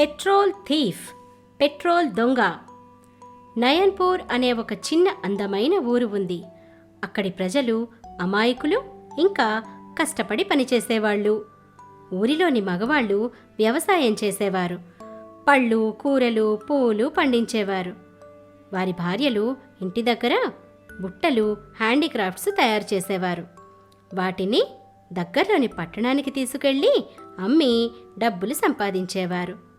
Petrol thief petrol దొంగ. నయన్పూర్ అనే ఒక చిన్న అందమైన ఊరు ఉంది. అక్కడి ప్రజలు అమాయకులు ఇంకా కష్టపడి పనిచేసేవాళ్ళు. ఊరిలోని మగవాళ్ళు వ్యవసాయం చేసేవారు. పళ్ళు కూరలు పూలు పండించేవారు. వారి భార్యలు ఇంటి దగ్గర బుట్టలు హ్యాండీక్రాఫ్ట్స్ తయారు చేసేవారు. వాటిని దగ్గరలోని పట్టణానికి తీసుకెళ్ళి అమ్మి డబ్బులు సంపాదించేవారు.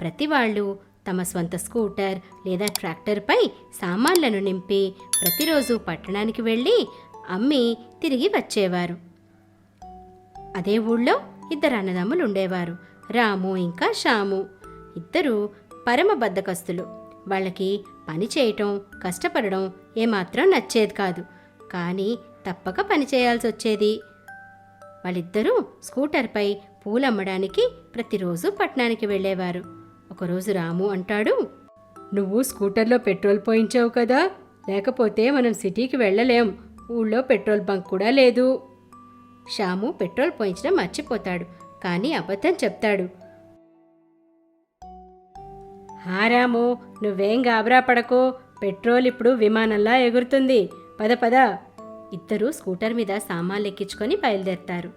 ప్రతి వాళ్ళు తమ స్వంత స్కూటర్ లేదా ట్రాక్టర్పై సామాన్లను నింపి ప్రతిరోజు పట్టణానికి వెళ్ళి అమ్మి తిరిగి వచ్చేవారు. అదే ఊళ్ళో ఇద్దరు అన్నదమ్ములు ఉండేవారు. రాము ఇంకా శ్యాము. ఇద్దరు పరమ బద్దకస్తులు. వాళ్ళకి పని చేయటం కష్టపడడం ఏమాత్రం నచ్చేది కాదు. కానీ తప్పక పని చేయాల్సి వచ్చేది. వాళ్ళిద్దరూ స్కూటర్పై పూలమ్మడానికి ప్రతిరోజు పట్టణానికి వెళ్ళేవారు. ఒకరోజు రాము అంటాడు నువ్వు స్కూటర్లో పెట్రోల్ పోయించావు కదా లేకపోతే మనం సిటీకి వెళ్ళలేం ఊళ్ళో పెట్రోల్ బంక్ కూడా లేదు. శ్యాము పెట్రోల్ పోయించడం మర్చిపోతాడు కానీ అబద్ధం చెప్తాడు. హా రాము నువ్వేం గాబరా పడకు పెట్రోల్ ఇప్పుడు విమానంలా ఎగురుతుంది పద పద. ఇద్దరూ స్కూటర్ మీద సామాన్లు ఎక్కించుకొని బయలుదేరతారు.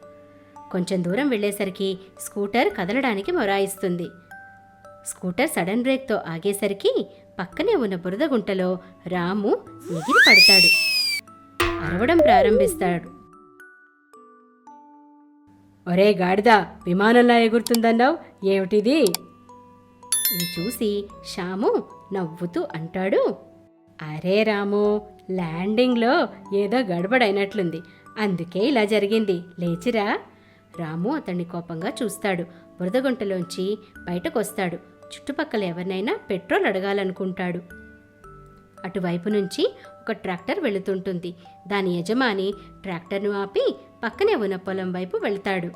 కొంచెం దూరం వెళ్ళేసరికి స్కూటర్ కదలడానికి మొరాయిస్తుంది. స్కూటర్ సడన్ బ్రేక్తో ఆగేసరికి పక్కనే ఉన్న బురద గుంటలో రాము ఎగిరి పడతాడు. అరవడం ప్రారంభిస్తాడు. ఒరే గాడిద విమానంలా ఎగురుతుందన్నావు? ఏమిటిది? ఇది చూసి శ్యాము నవ్వుతూ అంటాడు. అరే రాము ల్యాండింగ్లో ఏదో గడబడైనట్లుంది. అందుకే ఇలా జరిగింది. లేచిరా. రాము అతన్ని కోపంగా చూస్తాడు. బురదగుంటలోంచి బయటకొస్తాడు. చుట్టుపక్కల ఎవరినైనా పెట్రోల్ అడగాలనుకుంటాడు. అటువైపు నుంచి ఒక ట్రాక్టర్ వెళుతుంటుంది. దాని యజమాని ట్రాక్టర్ను ఆపి పక్కనే ఉన్న పొలం వైపు వెళ్తాడు.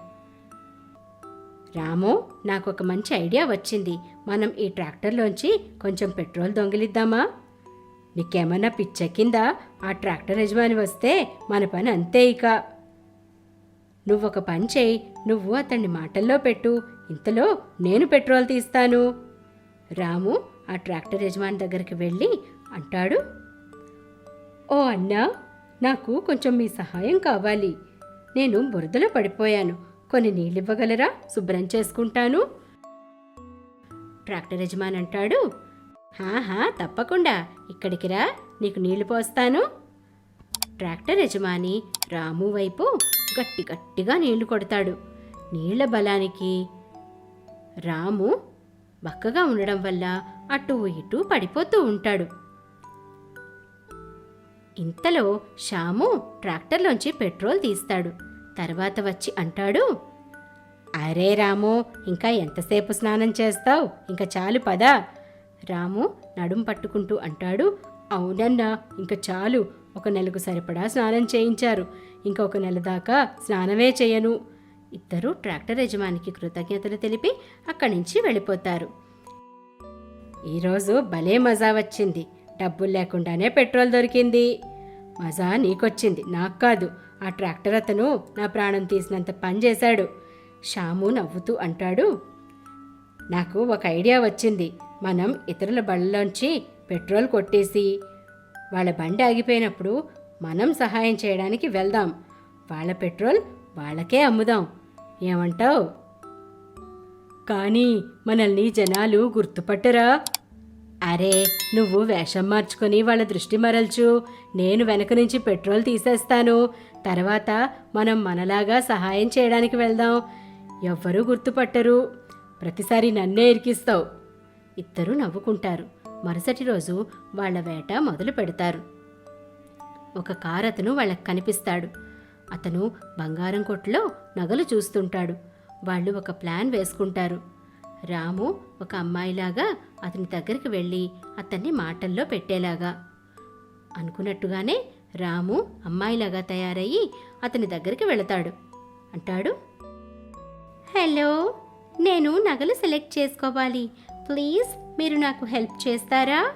రాము నాకు ఒక మంచి ఐడియా వచ్చింది. మనం ఈ ట్రాక్టర్లోంచి కొంచెం పెట్రోల్ దొంగిలిద్దామా? నీకేమన్నా పిచ్చెక్కిందా? ఆ ట్రాక్టర్ యజమాని వస్తే మన పని అంతే ఇక. నువ్వు ఒక పని చేయి. నువ్వు అతన్ని మాటల్లో పెట్టు. ఇంతలో నేను పెట్రోల్ తీస్తాను. రాము ఆ ట్రాక్టర్ యజమాని దగ్గరికి వెళ్ళి అంటాడు ఓ అన్నా నాకు కొంచెం మీ సహాయం కావాలి. నేను బురదలో పడిపోయాను. కొన్ని నీళ్ళివ్వగలరా? శుభ్రం చేసుకుంటాను. ట్రాక్టర్ యజమాని అంటాడు హాహా తప్పకుండా. ఇక్కడికి రా నీకు నీళ్ళు పోస్తాను. ట్రాక్టర్ యజమాని రాము వైపు గట్టి గట్టిగా నీళ్ళు కొడతాడు. నీళ్ళ బలానికి రాము బక్కగా ఉండడం వల్ల అటు ఇటు పడిపోతూ ఉంటాడు. ఇంతలో శ్యాము ట్రాక్టర్లోంచి పెట్రోల్ తీస్తాడు. తర్వాత వచ్చి అంటాడు అరే రాము ఇంకా ఎంతసేపు స్నానం చేస్తావు? ఇంకా చాలు పదా. రాము నడుం పట్టుకుంటూ అంటాడు అవునన్నా ఇంకా చాలు. ఒక నెలకు సరిపడా స్నానం చేయించారు. ఇంకొక ఒక నెల దాకా స్నానమే చేయను. ఇద్దరూ ట్రాక్టర్ యజమానికి కృతజ్ఞతలు తెలిపి అక్కడి నుంచి వెళ్ళిపోతారు. ఈరోజు భలే మజా వచ్చింది. డబ్బులు లేకుండానే పెట్రోల్ దొరికింది. మజా నీకొచ్చింది. నాకు కాదు. ఆ ట్రాక్టర్ అతను నా ప్రాణం తీసినంత పని చేశాడు. షాము నవ్వుతూ అంటాడు నాకు ఒక ఐడియా వచ్చింది. మనం ఇతరుల బళ్ళలోంచి పెట్రోల్ కొట్టేసి వాళ్ళ బండి ఆగిపోయినప్పుడు మనం సహాయం చేయడానికి వెళ్దాం. వాళ్ళ పెట్రోల్ వాళ్ళకే అమ్ముదాం. ఏమంటావు? కానీ మనల్ని జనాలు గుర్తుపట్టరా? అరే నువ్వు వేషం మార్చుకొని వాళ్ళ దృష్టి మరల్చు. నేను వెనక నుంచి పెట్రోల్ తీసేస్తాను. తర్వాత మనం మనలాగా సహాయం చేయడానికి వెళ్దాం. ఎవ్వరూ గుర్తుపట్టరు. ప్రతిసారి నన్నే ఇరికిస్తావు. ఇద్దరూ నవ్వుకుంటారు. మరుసటి రోజు వాళ్ళ వేట మొదలు పెడతారు. ఒక కారు అతను వాళ్ళకి కనిపిస్తాడు. అతను బంగారం కొట్టులో నగలు చూస్తుంటాడు. వాళ్ళు ఒక ప్లాన్ వేసుకుంటారు. రాము ఒక అమ్మాయిలాగా అతని దగ్గరికి వెళ్ళి అతన్ని మాటల్లో పెట్టేలాగా. అనుకున్నట్టుగానే రాము అమ్మాయిలాగా తయారయ్యి అతని దగ్గరికి వెళతాడు. అంటాడు హలో నేను నగలు సెలెక్ట్ చేసుకోవాలి. ప్లీజ్ మీరు నాకు హెల్ప్ చేస్తారా?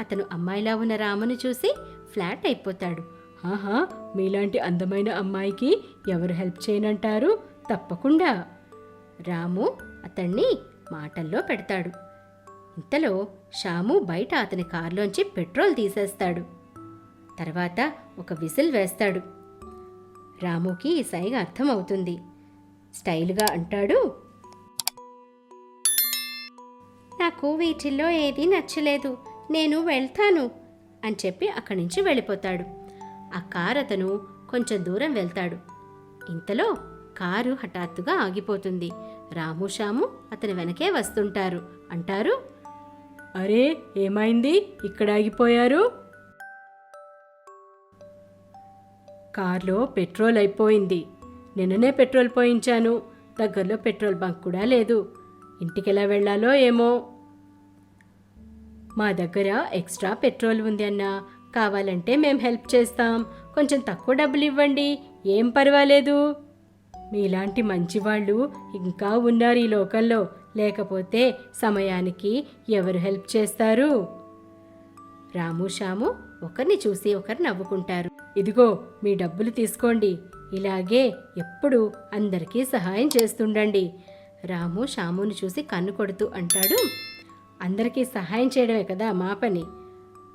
అతను అమ్మాయిలా ఉన్న రామును చూసి ఫ్లాట్ అయిపోతాడు. ఆహా మీలాంటి అందమైన అమ్మాయికి ఎవరు హెల్ప్ చేయనంటారు? తప్పకుండా. రాము అతన్ని మాటల్లో పెడతాడు. ఇంతలో షాము బయట అతని కారులోంచి పెట్రోల్ తీసేస్తాడు. తర్వాత ఒక విసిల్ వేస్తాడు. రాముకి ఈ సైగ అర్థమవుతుంది. స్టైల్గా అంటాడు నాకు వీటిల్లో ఏదీ నచ్చలేదు. నేను వెళ్తాను అని చెప్పి అక్కడి నుంచి వెళ్ళిపోతాడు. ఆ కారు అతను కొంచెం దూరం వెళ్తాడు. ఇంతలో కారు హఠాత్తుగా ఆగిపోతుంది. రాము శాము అతని వెనకే వస్తుంటారు. అంటారు అరే ఏమైంది? ఇక్కడ ఆగిపోయారు? కార్లో పెట్రోల్ అయిపోయింది. నిన్ననే పెట్రోల్ పోయించాను. దగ్గరలో పెట్రోల్ బంక్ కూడా లేదు. ఇంటికెలా వెళ్ళాలో ఏమో. మా దగ్గర ఎక్స్ట్రా పెట్రోల్ ఉంది అన్నా. కావాలంటే మేం హెల్ప్ చేస్తాం. కొంచెం తక్కువ డబ్బులు ఇవ్వండి. ఏం పర్వాలేదు. మీలాంటి మంచివాళ్ళు ఇంకా ఉన్నారు ఈ లోకంలో. లేకపోతే సమయానికి ఎవరు హెల్ప్ చేస్తారు? రాము షాము ఒకరిని చూసి ఒకరు నవ్వుకుంటారు. ఇదిగో మీ డబ్బులు తీసుకోండి. ఇలాగే ఎప్పుడు అందరికీ సహాయం చేస్తుండండి. రాము షాముని చూసి కన్ను కొడుతూ అంటాడు. అందరికీ సహాయం చేయడమే కదా మా పని.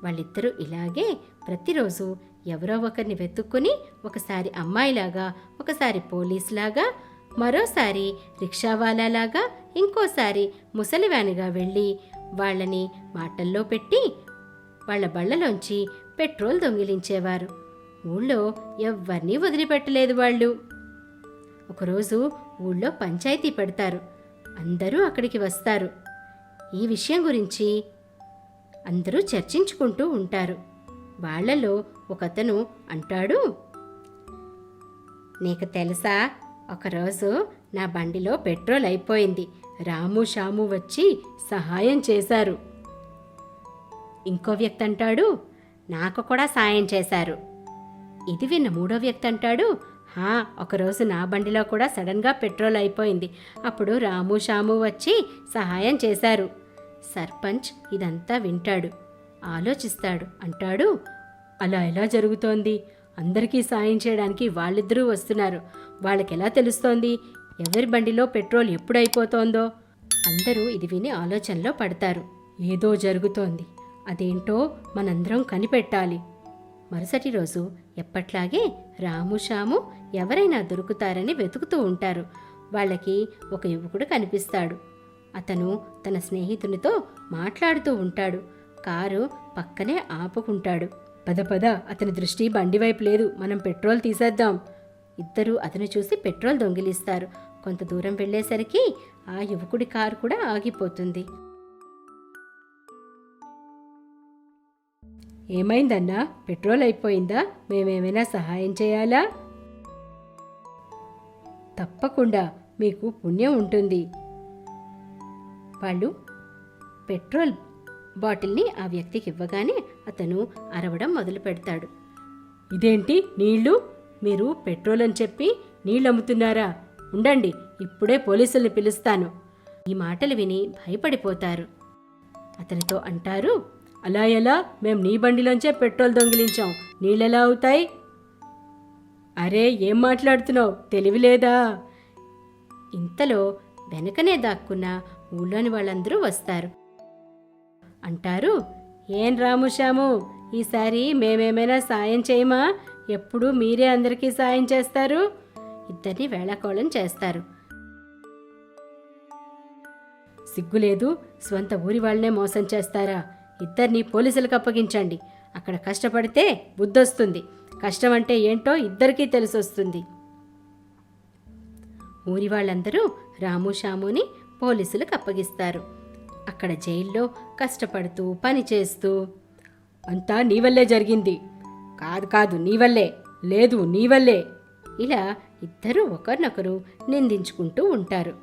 వాళ్ళిద్దరూ ఇలాగే ప్రతిరోజు ఎవరో ఒకరిని వెతుక్కుని ఒకసారి అమ్మాయిలాగా ఒకసారి పోలీసులాగా మరోసారి రిక్షావాలాలాగా ఇంకోసారి ముసలివానిగా వెళ్ళి వాళ్ళని మాటల్లో పెట్టి వాళ్ళ బళ్ళలోంచి పెట్రోల్ దొంగిలించేవారు. ఊళ్ళో ఎవరినీ వదిలిపెట్టలేదు వాళ్ళు. ఒకరోజు ఊళ్ళో పంచాయతీ పెడతారు. అందరూ అక్కడికి వస్తారు. ఈ విషయం గురించి అందరూ చర్చించుకుంటూ ఉంటారు. వాళ్ళలో ఒకతను అంటాడు నీకు తెలుసా ఒకరోజు నా బండిలో పెట్రోల్ అయిపోయింది. రాము షాము వచ్చి సహాయం చేశారు. ఇంకో వ్యక్తి అంటాడు నాకు కూడా సాయం చేశారు. ఇది విన్న మూడో వ్యక్తి అంటాడు హా ఒకరోజు నా బండిలో కూడా సడన్గా పెట్రోల్ అయిపోయింది. అప్పుడు రాము షాము వచ్చి సహాయం చేశారు. సర్పంచ్ ఇదంతా వింటాడు. ఆలోచిస్తాడు. అంటాడు అలా ఎలా జరుగుతోంది? అందరికీ సాయం చేయడానికి వాళ్ళిద్దరూ వస్తున్నారు. వాళ్ళకి ఎలా తెలుస్తోంది? ఎవరి బండిలో పెట్రోల్ ఎప్పుడు అయిపోతోందో అందరూ ఇది విని ఆలోచనలో పడతారు. ఏదో జరుగుతోంది. అదేంటో మనందరం కనిపెట్టాలి. మరుసటి రోజు ఎప్పట్లాగే రాము షాము ఎవరైనా దొరుకుతారని వెతుకుతూ ఉంటారు. వాళ్ళకి ఒక యువకుడు కనిపిస్తాడు. అతను తన స్నేహితునితో మాట్లాడుతూ ఉంటాడు. కారు పక్కనే ఆపుకుంటాడు. పద పద అతని దృష్టి బండి వైపు లేదు. మనం పెట్రోల్ తీసేద్దాం. ఇద్దరూ అతను చూసి పెట్రోల్ దొంగిలిస్తారు. కొంత దూరం వెళ్ళేసరికి ఆ యువకుడి కారు కూడా ఆగిపోతుంది. ఏమైందన్నా? పెట్రోల్ అయిపోయిందా? మేమేమైనా సహాయం చేయాలా? తప్పకుండా. మీకు పుణ్యం ఉంటుంది. వాళ్ళు పెట్రోల్ బాటిల్ని ఆ వ్యక్తికి ఇవ్వగానే అతను అరవడం మొదలు పెడతాడు. ఇదేంటి? నీళ్ళు మీరు పెట్రోల్ అని చెప్పి నీళ్ళు అమ్ముతున్నారా? ఉండండి ఇప్పుడే పోలీసుల్ని పిలుస్తాను. ఈ మాటలు విని భయపడిపోతారు. అతనితో అంటారు అలా ఎలా? మేం నీ బండిలోంచే పెట్రోల్ దొంగిలించాం. నీళ్ళెలా అవుతాయి? అరే ఏం మాట్లాడుతున్నావు? తెలివిలేదా ఇంతలో వెనకనే దాక్కున్న ఊళ్ళోని వాళ్ళందరూ వస్తారు. అంటారు ఏం రాముశాము ఈసారి మేమేమైనా సాయం చేయమా? ఎప్పుడు మీరే అందరికీ సాయం చేస్తారు. ఇద్దరిని వేళాకోళం చేస్తారు. సిగ్గులేదు స్వంత ఊరి వాళ్ళనే మోసం చేస్తారా? ఇద్దరిని పోలీసులకు అప్పగించండి. అక్కడ కష్టపడితే బుద్ధొస్తుంది. కష్టం అంటే ఏంటో ఇద్దరికీ తెలిసొస్తుంది. ఊరి వాళ్ళందరూ రాము షాముని పోలీసులకు అప్పగిస్తారు. అక్కడ జైల్లో కష్టపడుతూ పని చేస్తూ అంతా నీ వల్లే జరిగింది. కాదు కాదు నీ వల్లే. లేదు నీ వల్లే. ఇలా ఇద్దరూ ఒకరినొకరు నిందించుకుంటూ ఉంటారు.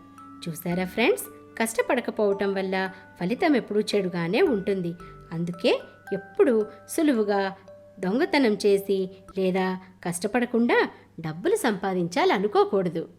చూసారా ఫ్రెండ్స్? కష్టపడకపోవటం వల్ల ఫలితం ఎప్పుడూ చెడుగానే ఉంటుంది. అందుకే ఎప్పుడు సులువుగా దొంగతనం చేసి లేదా కష్టపడకుండా డబ్బులు సంపాదించాలనుకోకూడదు.